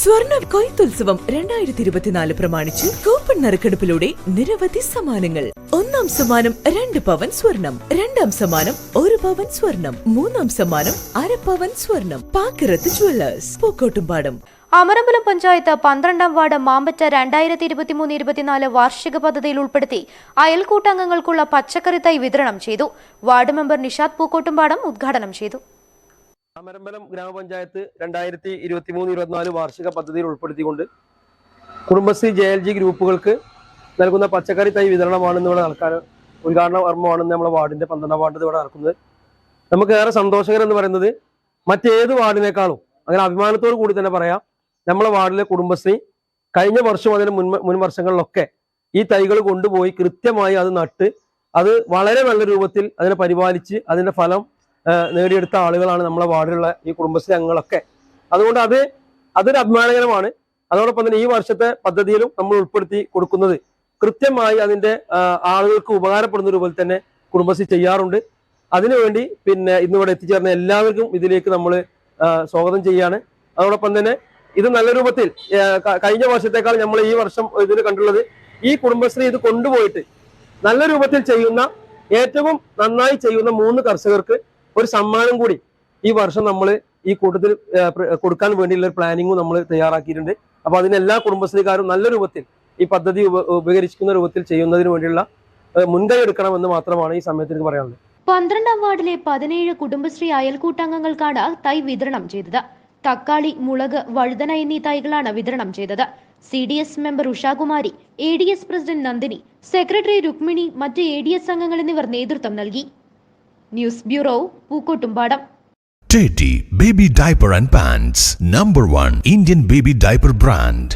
സ്വർണ കൊയ്ത്തുത്സവം രണ്ടായിരത്തി ഇരുപത്തിനാല് പ്രമാണിച്ച് കൂപ്പൺ നറുക്കെടുപ്പിലൂടെ നിരവധി സമ്മാനങ്ങൾ. ഒന്നാം സമ്മാനം രണ്ട് പവൻ സ്വർണം രണ്ടാം സമ്മാനം ഒരു പവൻ സ്വർണം മൂന്നാം സമ്മാനം അര പവൻ സ്വർണം. പാക്കിറത്ത് ജുവല്ലേഴ്സ് പൂക്കോട്ടുംപാടം. അമരമ്പലം പഞ്ചായത്ത് പന്ത്രണ്ടാം വാർഡ് മാമ്പറ്റ രണ്ടായിരത്തി ഇരുപത്തിമൂന്ന് ഇരുപത്തിനാല് വാർഷിക പദ്ധതിയിൽ ഉൾപ്പെടുത്തി അയൽക്കൂട്ടംഗങ്ങൾക്കുള്ള പച്ചക്കറി തൈ വിതരണം ചെയ്തു. വാർഡ് മെമ്പർ നിഷാദ് പൂക്കോട്ടുംപാടം ഉദ്ഘാടനം ചെയ്തു. അമരമ്പലം ഗ്രാമപഞ്ചായത്ത് രണ്ടായിരത്തി ഇരുപത്തി മൂന്ന് ഇരുപത്തിനാല് വാർഷിക പദ്ധതിയിൽ ഉൾപ്പെടുത്തിക്കൊണ്ട് കുടുംബശ്രീ ജെ എൽ ജി ഗ്രൂപ്പുകൾക്ക് നൽകുന്ന പച്ചക്കറി തൈ വിതരണമാണ് ഇന്ന് ഇവിടെ നടക്കാൻ ഉദ്ഘാടന കർമ്മമാണ് നമ്മുടെ വാർഡിന്റെ പന്ത്രണ്ടാം വാർഡ് ഇവിടെ നടക്കുന്നത്. നമുക്ക് ഏറെ സന്തോഷകരം എന്ന് പറയുന്നത് മറ്റേത് വാർഡിനേക്കാളും അങ്ങനെ അഭിമാനത്തോടു കൂടി തന്നെ പറയാം. നമ്മളെ വാർഡിലെ കുടുംബശ്രീ കഴിഞ്ഞ വർഷം അതിന് മുൻ മുൻ വർഷങ്ങളിലൊക്കെ ഈ തൈകൾ കൊണ്ടുപോയി കൃത്യമായി അത് നട്ട് അത് വളരെ നല്ല രൂപത്തിൽ അതിനെ പരിപാലിച്ച് അതിന്റെ ഫലം നേടിയെടുത്ത ആളുകളാണ് നമ്മളെ വാർഡിലുള്ള ഈ കുടുംബശ്രീ അംഗങ്ങളൊക്കെ അതുകൊണ്ട് അത് അതൊരു അഭിമാനകരമാണ്. അതോടൊപ്പം തന്നെ ഈ വർഷത്തെ പദ്ധതിയിലും നമ്മൾ ഉൾപ്പെടുത്തി കൊടുക്കുന്നത് കൃത്യമായി അതിന്റെ ആളുകൾക്ക് ഉപകാരപ്പെടുന്ന രൂപത്തിൽ തന്നെ കുടുംബശ്രീ ചെയ്യാറുണ്ട്. അതിനുവേണ്ടി പിന്നെ ഇന്നിവിടെ എത്തിച്ചേർന്ന എല്ലാവർക്കും ഇതിലേക്ക് നമ്മൾ സ്വാഗതം ചെയ്യാണ് അതോടൊപ്പം തന്നെ ഇത് നല്ല രൂപത്തിൽ കഴിഞ്ഞ വർഷത്തേക്കാൾ നമ്മൾ ഈ വർഷം ഇതിന് കണ്ടുള്ളത് ഈ കുടുംബശ്രീ ഇത് കൊണ്ടുപോയിട്ട് നല്ല രൂപത്തിൽ ചെയ്യുന്ന ഏറ്റവും നന്നായി ചെയ്യുന്ന മൂന്ന് കർഷകർക്ക് ഒരു സമ്മാനം കൂടി ഈ വർഷം നമ്മൾ ഈ കൂട്ടത്തിൽ കൊടുക്കാൻ വേണ്ടിയുള്ള ഒരു പ്ലാനിങ്ങും നമ്മൾ തയ്യാറാക്കിയിട്ടുണ്ട്. അപ്പൊ അതിന് എല്ലാ കുടുംബശ്രീക്കാരും നല്ല രൂപത്തിൽ ഈ പദ്ധതി ഉപ- ഉപകരിക്കുന്ന രൂപത്തിൽ ചെയ്യുന്നതിന് വേണ്ടിയുള്ള മുൻകൈ എടുക്കണമെന്ന് മാത്രമാണ് ഈ സമയത്ത് എനിക്ക് പറയാനുള്ളത്. പന്ത്രണ്ടാം വാർഡിലെ പതിനേഴ് കുടുംബശ്രീ അയൽക്കൂട്ടംഗങ്ങൾക്കാണ് തൈ വിതരണം ചെയ്തത്. തക്കാളി മുളക് വഴുതന എന്നീ തൈകളാണ് വിതരണം ചെയ്തത്. C D S member Ushakumari A D S president Nandini secretary Rukmini മറ്റ് എ ഡി എസ് അംഗങ്ങൾ എന്നിവർ നേതൃത്വം നൽകി. News bureau Pookkottumpadam Teddy Baby Diaper and Pants, number one Indian baby diaper brand.